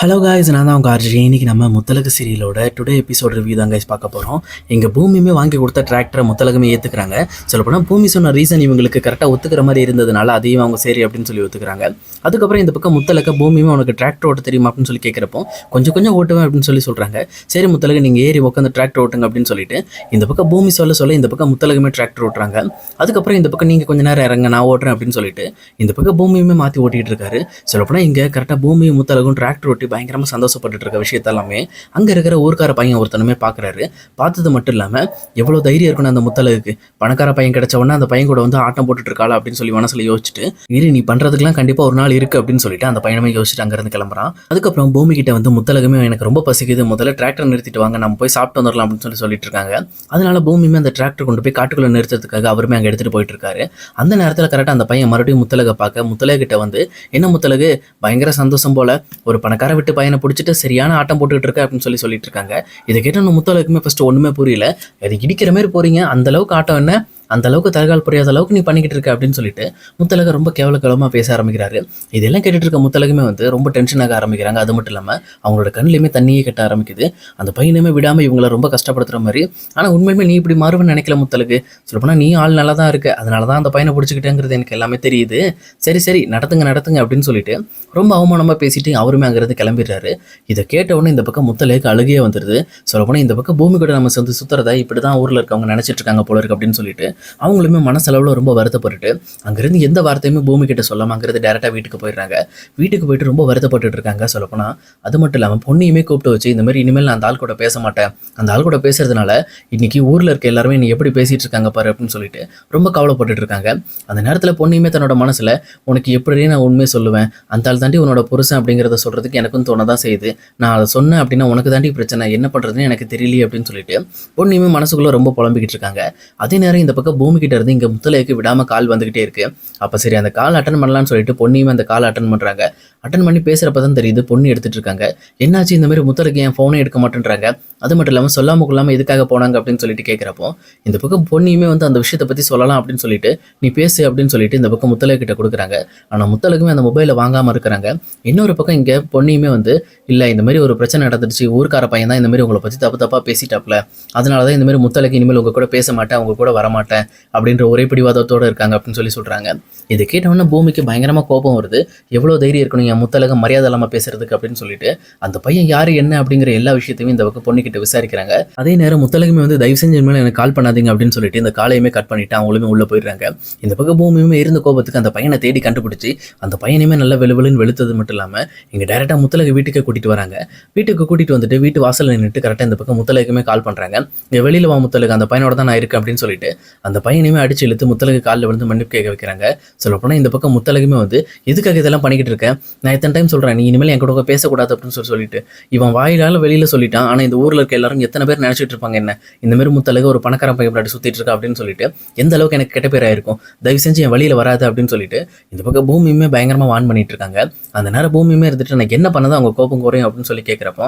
Hello guys நான் தான் உங்கள் ஆர்ஜி இன்றைக்கி நம்ம முத்தலகு சீரியலோட டுடே எபிசோட் ரிவ்யூ தான் கைஸ் பார்க்க போகிறோம் எங்கள் பூமியுமே வாங்கி கொடுத்த டிராக்டரை முத்தலகுமே ஏற்றுக்கிறாங்க சொல்லப்போனால் பூமி சொன்ன ரீசன் இவங்களுக்கு கரெக்டாக ஒத்துக்கிற மாதிரி இருந்ததுனால அதையும் அவங்க சரி அப்படின்னு சொல்லி ஒத்துக்கிறாங்க. அதுக்கப்புறம் இந்த பக்கம் முத்தலக பூமியுமே உனக்கு டிராக்டர் ஓட்ட தெரியுமா அப்படின்னு சொல்லி கேட்குறப்போ கொஞ்சம் கொஞ்சம் ஓட்டுவேன் அப்படின்னு சொல்லி சொல்கிறாங்க சரி முத்தலகு நீங்கள் ஏறி உட்காந்து டிராக்டர் ஓட்டுங்க அப்படின்னு சொல்லிட்டு இந்த பக்கம் பூமி சொல்ல சொல்ல இந்த பக்கம் முத்தலகுமே டிராக்டர் ஓட்டுறாங்க. அதுக்கப்புறம் இந்த பக்கம் நீங்கள் கொஞ்சம் நேரம் இறங்க நான் ஓட்டுறேன் அப்படின்னு சொல்லிட்டு இந்த பக்கம் பூமியுமே மாற்றி ஓட்டிகிட்டு இருக்காரு. சொல்லப்போனால் இங்கே கரெக்டாக பூமியும் முத்தலகும் டிராக்டர் ஓட்டி பயங்கரமாக சந்தோஷப்பட்டுட்டு இருக்க விஷயத்தெல்லாமே அங்கே இருக்கிற ஊர்க்கார பையன் ஒருத்தனுமே பார்க்குறாரு பார்த்தது மட்டும் இல்லாமல் எவ்வளோ தைரியம் இருக்கணும் அந்த முத்தலுக்கு பணக்கார பையன் கிடைச்ச உடனே அந்த பையன் கூட வந்து ஆட்டம் போட்டுட்டு இருக்காளா அப்படின்னு சொல்லி மனசில் யோசிச்சுட்டு இரு நீ பண்ணுறதுக்குலாம் கண்டிப்பாக ஒரு நாள் இருக்குது அப்படின்னு சொல்லிட்டு அந்த பையனமே யோசிச்சுட்டு அங்கேருந்து கிளம்புறான். அதுக்கப்புறம் பூமி கிட்ட வந்து முத்தலகமே எனக்கு ரொம்ப பசிக்குது முதல்ல டிராக்டர் நிறுத்திட்டு வாங்க நம்ம போய் சாப்பிட்டு வந்துடலாம் அப்படின்னு சொல்லி சொல்லிட்டு இருக்காங்க. அதனால பூமியுமே அந்த டிராக்டர் கொண்டு போய் காட்டுக்குள்ளே நிறுத்துறதுக்காக அவருமே அங்கே எடுத்துகிட்டு போயிட்டு இருக்காரு. அந்த நேரத்தில் கரெக்டாக அந்த பையன் மறுபடியும் முத்தலகை பார்க்க முத்தலக கிட்ட வந்து என்ன முத்தலகு பயங்கர சந்தோஷம் போல ஒரு பணக்கார விட்டு பையனை பிடிச்சிட்டு சரியான ஆட்டம் போட்டுக்கிட்டு இருக்க அப்படின்னு சொல்லி சொல்லிட்டு இருக்காங்க. இதை கேட்டால் நம்ம முத்தாளுக்குமே ஃபஸ்ட்டு ஒன்றுமே புரியல. அது இடிக்கிற மாதிரி போறீங்க. அந்த அளவுக்கு ஆட்டம் என்ன? அந்த அளவுக்கு தற்கால் புரியாத அளவுக்கு நீ பண்ணிக்கிட்டு இருக்க அப்படின்னு சொல்லிட்டு முத்தலக ரொம்ப கேவலக்கலமாக பேச ஆரம்பிக்கிறாரு. இதெல்லாம் கேட்டுட்டு இருக்க முத்தலகுமே வந்து ரொம்ப டென்ஷன் ஆக ஆரம்பிக்கிறாங்க. அது மட்டும் இல்லாமல் அவங்களோட கண்ணிலையுமே தண்ணியே கட்ட ஆரம்பிக்குது. அந்த பையனுமே விடாமல் இவங்களை ரொம்ப கஷ்டப்படுத்துகிற மாதிரி. ஆனால் உண்மையுமே நீ இப்படி மாறுவேன்னு நினைக்கல முத்தலகு சொல்லப்போனால் நீ ஆள் நல்லா தான் இருக்க. அதனால தான் அந்த பையனை பிடிச்சிக்கிட்டேங்கிறது எனக்கு எல்லாமே தெரியுது. சரி சரி நடத்துங்க நடத்துங்க அப்படின்னு சொல்லிட்டு ரொம்ப அவமானமாக பேசிட்டு அவருமே அங்கேருந்து கிளம்பிடுறாரு. இதை கேட்ட உடனே இந்த பக்கம் முத்தலேக்கு அழுகையே வந்துடுது சொல்லப்போனால் இந்த பக்கம் பூமி கூட நம்ம சேர்ந்து சுற்றுறதா இப்படி தான் ஊரில் இருக்கவங்க நினச்சிட்டு இருக்காங்க போல இருக்கு அப்படின்னு சொல்லிட்டு அவங்களுமே மனசளவில் ரொம்ப வருத்தப்பட்டுட்டு அங்கேருந்து எந்த வார்த்தையுமே பூமி கிட்ட சொல்லாம டேரெக்டாக வீட்டுக்கு போயிடுறாங்க. வீட்டுக்கு போயிட்டு ரொம்ப வருத்தப்பட்டுட்டு இருக்காங்க சொல்லப்போனால் அது மட்டும் இல்லாமல் பொண்ணையுமே கூப்பிட்டு வச்சு இந்த மாதிரி இனிமேல் நான் அந்த ஆள் கூட பேச மாட்டேன். அந்த ஆள் கூட பேசுறதுனால இன்னைக்கு ஊரில் இருக்க எல்லாருமே நீ எப்படி பேசிகிட்டு இருக்காங்க பாரு அப்படின்னு சொல்லிட்டு ரொம்ப கவலைப்பட்டுட்டு இருக்காங்க. அந்த நேரத்தில் பொண்ணையுமே தன்னோட மனசில் உனக்கு எப்படி நான் உண்மையை சொல்லுவேன் அந்த ஆள் தாண்டி உன்னோட புருஷன் அப்படிங்கிறத சொல்கிறதுக்கு எனக்கும் தோணதான் செய்யுது. நான் அதை சொன்னேன் அப்படின்னா உனக்கு தாண்டி பிரச்சனை என்ன பண்ணுறதுன்னு எனக்கு தெரியலையே அப்படின்னு சொல்லிட்டு பொண்ணையுமே மனசுக்குள்ளே ரொம்ப புலம்பிக்கிட்டு இருக்காங்க. அதே நேரம் இந்த பக்கம் பூமி கிட்ட இருந்து இங்கே முத்தலைக்கு விடாமல் கால் வந்துக்கிட்டே இருக்கு. அப்போ சரி அந்த கால் அட்டன் பண்ணலாம்னு சொல்லிட்டு பொன்னியும் அந்த கால் அட்டன் பண்ணுறாங்க அட்டன் பண்ணி பேசுகிறப்ப தான் தெரியுது பொண்ணு எடுத்துகிட்டு இருக்காங்க என்னாச்சு இந்த மாதிரி முத்தருக்கு என் ஃபோனே எடுக்க மாட்டேன்றாங்க. அது மட்டும் இல்லாமல் சொல்லாமல் கொள்ளாமல் எதுக்காக போனாங்க அப்படின்னு சொல்லிட்டு கேட்குறப்போ இந்த பக்கம் பொண்ணையுமே வந்து அந்த விஷயத்தை பற்றி சொல்லலாம் அப்படின்னு சொல்லிட்டு நீ பேசு அப்படின்னு சொல்லிட்டு இந்த பக்கம் முத்தலை கிட்ட கொடுக்குறாங்க. ஆனால் முத்தலுக்குமே அந்த மொபைலை வாங்காமல் இருக்கிறாங்க. இன்னொரு பக்கம் இங்கே பொண்ணையுமே வந்து இல்லை இந்த மாதிரி ஒரு பிரச்சனை நடந்துடுச்சு. ஊருக்கார பையன் தான் இந்த மாதிரி உங்களை பற்றி தப்பு தப்பாக பேசிட்டாப்ல. அதனால தான் இந்த மாதிரி முத்தலைக்கு இனிமேல் உங்கள் கூட பேச மாட்டேன் அவங்க கூட வரமாட்டேன் அப்படின்ற ஒரே பிடிவாதத்தோடு இருக்காங்க அப்படின்னு சொல்லி சொல்கிறாங்க இதை கேட்டவொன்னே பூமிக்கு பயங்கரமாக கோபம் வருது. எவ்வளோ தைரியம் இருக்கணும் என் முத்தலக மரியாதை இல்லாமல் பேசுறதுக்கு அப்படின்னு சொல்லிட்டு அந்த பையன் யார் என்ன அப்படிங்கிற எல்லா விஷயத்தையும் இந்த பக்கம் பொண்ணுக்கிட்ட விசாரிக்கிறாங்க. அதே நேரம் முத்தலகமே வந்து தயவு செஞ்சு மேலே எனக்கு கால் பண்ணாதீங்க அப்படின்னு சொல்லிட்டு இந்த காலையுமே கட் பண்ணிட்டு அவங்களுமே உள்ளே போயிடுறாங்க. இந்த பக்கம் பூமியுமே இருந்த கோபத்துக்கு அந்த பையனை தேடி கண்டுபிடிச்சி அந்த பையனையுமே நல்ல வெளுவெளுன்னு வெளுத்தது மட்டும் இல்லாமல் இங்கே டேரெக்டாக முத்தலக வீட்டுக்கு கூட்டிட்டு வராங்க. வீட்டுக்கு கூட்டிட்டு வந்துட்டு வீட்டு வாசலில் நின்றுட்டு கரெக்டாக இந்த பக்கம் முத்தலகுமே கால் பண்ணுறாங்க இங்கே வெளியில் வா முத்தலகு அந்த பையனோட தான் நான் இருக்கேன் அப்படின்னு சொல்லிட்டு அந்த பையனையுமே அடிச்சு இழுத்து முத்தலகு காலில் விழுந்து மன்னிப்பு கேட்க வைக்கிறாங்க. சொல்லப்போனால் இந்த பக்கம் முத்தலகுமே வந்து எதுக்காக இதெல்லாம் பண்ணிக்கிட்டு இருக்கேன் நான் எத்தனை டைம் சொல்கிறேன் நீ இனிமேல் என் கூட பேசக்கூடாது அப்படின்னு சொல்லி சொல்லிட்டு இவன் வாயிலால் வெளியில் சொல்லிட்டான். ஆனால் இந்த ஊரில் இருக்க எல்லாரும் எத்தனை பேர் நினச்சிட்டு இருப்பாங்க என்ன? இந்த மாதிரி முத்தலகு ஒரு பணக்கார பையன் பின்னாடி சுற்றிட்டு இருக்கா அப்படின்னு சொல்லிட்டு எந்த அளவுக்கு எனக்கு கெட்ட பேராக இருக்கும்? தயவு செஞ்சு என் வழியில் வராது அப்படின்னு சொல்லிட்டு இந்த பக்கம் பூமியுமே பயங்கரமாக வான் பண்ணிட்டு இருக்காங்க. அந்த நேரம் பூமியுமே இருந்துட்டு எனக்கு என்ன பண்ணதோ அவங்க கோபம் குறையும் அப்படின்னு சொல்லி கேட்குறப்போ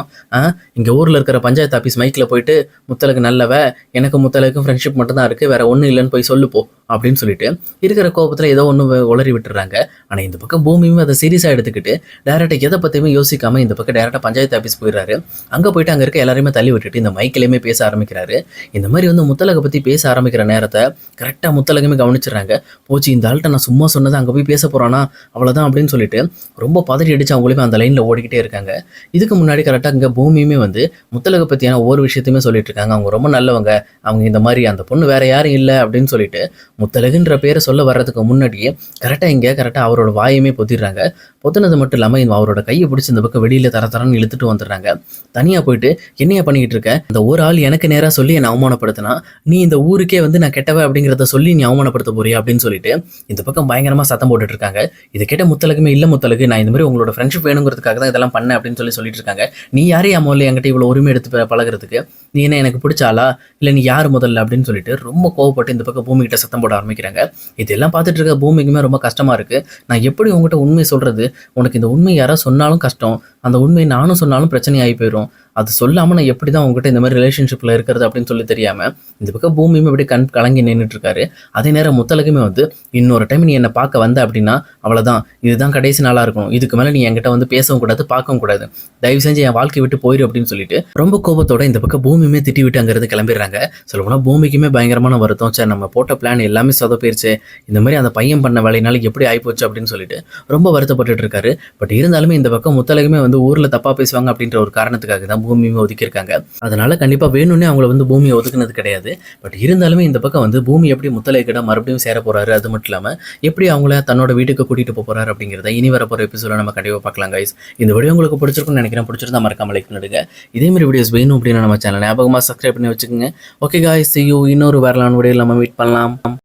இங்கே ஊரில் இருக்கிற பஞ்சாயத்து ஆஃபீஸ் மைக்கில் போயிட்டு முத்தலகு நல்லவ எனக்கு முத்தலகுக்கும் ஃப்ரெண்ட்ஷிப் மட்டும் தான் இருக்குது வேற ஒன்றும் இல்லைன்னு போய் சொல்லுப்போ அப்படின்னு சொல்லிட்டு இருக்கிற கோபத்தில் ஏதோ ஒன்று உளறி விட்டுறாங்க. ஆனால் இந்த பக்கம் பூமியுமே அதை சீரியஸாக எடுத்துக்கிட்டு டேரெக்டாக எதை பற்றியுமே யோசிக்காமல் இந்த பக்கம் டேரெக்டாக பஞ்சாயத்து ஆஃபீஸ் போயிடுறாரு. அங்கே போயிட்டு அங்கே இருக்க எல்லாருமே தள்ளி விட்டுட்டு இந்த மைக்கிலையுமே பேச ஆரம்பிக்கிறாரு. இந்த மாதிரி வந்து முத்தலகை பற்றி பேச ஆரம்பிக்கிற நேரத்தை கரெக்டாக முத்தலகமே கவனிச்சிடுறாங்க. போச்சு இந்த ஆள்கிட்ட நான் சும்மா சொன்னது அங்கே போய் பேச போகிறானா அவ்வளோதான் அப்படின்னு சொல்லிட்டு ரொம்ப பதறி அடிச்சு அவங்களுமே அந்த லைனில் ஓடிக்கிட்டே இருக்காங்க. இதுக்கு முன்னாடி கரெக்டாக இங்கே பூமியுமே வந்து முத்தலகை பற்றியான ஒவ்வொரு விஷயத்தையுமே சொல்லிட்டு இருக்காங்க. அவங்க ரொம்ப நல்லவங்க. அவங்க இந்த மாதிரி அந்த பொண்ணு வேற யாரும் இல்லை அப்படின்னு சொல்லிட்டு முத்தலகுன்ற பேரை சொல்ல வர்றதுக்கு முன்னாடியே கரெக்டாக இங்கே கரெக்டாக அவரோட வாயுமே பொத்திடுறாங்க. பொத்தனது மட்டும் இல்லாமல் அவரோட கையை பிடிச்சி இந்த பக்கம் வெளியில் தர தரன்னு இழுத்துட்டு வந்துடுறாங்க. தனியாக போயிட்டு என்னையா பண்ணிக்கிட்டு இருக்க? இந்த ஒரு ஆள் எனக்கு நேராக சொல்லி என்னை அவமானப்படுத்தினா? நீ இந்த ஊருக்கே வந்து நான் கெட்டவ அப்படிங்கிறத சொல்லி நீ அவமானப்படுத்த போறியா? அப்படின்னு சொல்லிட்டு இந்த பக்கம் பயங்கரமாக சத்தம் போட்டுட்டு இருக்காங்க. இதை கேட்ட முத்தலகுமே இல்லை முத்தலகு நான் இந்த மாதிரி உங்களோட ஃப்ரெண்ட்ஷிப் வேணுங்கிறதுக்காக தான் இதெல்லாம் பண்ணேன் அப்படின்னு சொல்லி சொல்லிட்டு இருக்காங்க. நீ யாரையா முதல்ல என்கிட்ட இவ்வளோ உரிமை எடுத்து பழகிறதுக்கு பழகுறதுக்கு? நீ என்ன எனக்கு பிடிச்சாலா இல்லை நீ யார் முதல்ல? அப்படின்னு சொல்லிட்டு ரொம்ப கோவப்பட்டு இந்த பக்கம் பூமி கிட்ட சத்தம் போட ஆரம்பிக்கிறாங்க. இதெல்லாம் பார்த்துட்டு இருக்க பூமிக்குமே ரொம்ப கஷ்டமா இருக்கு. நான் எப்படி உங்ககிட்ட உண்மை சொல்றது? உனக்கு இந்த உண்மை யாராவது சொன்னாலும் கஷ்டம். அந்த உண்மையை நானும் சொன்னாலும் பிரச்சனை ஆகி போயிடும் அது சொல்லாமல் நான் எப்படி தான் உங்ககிட்ட இந்த மாதிரி ரிலேஷன்ஷிப்பில் இருக்கிறது அப்படின்னு சொல்லி தெரியாமல் இந்த பக்கம் பூமியுமே இப்படி கண் கலங்கி நின்றுட்டுருக்காரு அதே நேரம் முத்தலகுமே வந்து இன்னொரு டைம் நீ என்னை பார்க்க வந்த அப்படின்னா அவ்வளோதான் இதுதான் கடைசி நாளாக இருக்கணும். இதுக்கு மேலே நீ என்கிட்ட வந்து பேசவும் கூடாது பார்க்கவும் கூடாது. தயவு செஞ்சு என் வாழ்க்கை விட்டு போயிடு அப்படின்னு சொல்லிட்டு ரொம்ப கோபத்தோட இந்த பக்கம் பூமியுமே திட்டி விட்டு அங்கேருந்து கிளம்பிடுறாங்க. சொல்லப்போனால் பூமிக்குமே பயங்கரமான வருத்தம். சரி நம்ம போட்ட பிளான் எல்லாமே சொதப்பிருச்சு. இந்த மாதிரி அந்த பையன் பண்ண வேலையினால எப்படி ஆகிப்போச்சு அப்படின்னு சொல்லிட்டு ரொம்ப வருத்தப்பட்டுட்டு இருக்காரு. பட் இருந்தாலுமே இந்த பக்கம் முத்தலகுமே வந்து ஊரில் தப்பாக பேசுவாங்க அப்படின்ற ஒரு காரணத்துக்காக தான் பூமியுமே ஒதுக்கியிருக்காங்க. அதனால கண்டிப்பாக வேணும்னே அவங்கள வந்து பூமியை ஒதுக்குனது கிடையாது. பட் இருந்தாலுமே இந்த பக்கம் வந்து பூமி எப்படி முத்தலைக்கிடம் மறுபடியும் சேர போகிறாரு அது மட்டும் இல்லாமல் எப்படி அவங்கள தன்னோட வீட்டுக்கு கூட்டிகிட்டு போக போறாரு அப்படிங்கிறத இனி வர போகிற எபிசோட நம்ம கண்டிப்பாக பார்க்கலாம் கைஸ் இந்த வீடியோ உங்களுக்கு பிடிச்சிருக்கும்னு நினைக்கிறேன். பிடிச்சிருந்தா மறக்காம லைக் பண்ணிடுங்க இதே மாதிரி வீடியோஸ் வேணும் அப்படின்னா நம்ம சேனல் ஞாபகமாக சப்ஸ்கிரைப் பண்ணி வச்சுக்கோங்க. ஓகே காய்ஸ் see இன்னொரு வரலான் வீடியோ நம்ம மீட் பண்ணலாம்.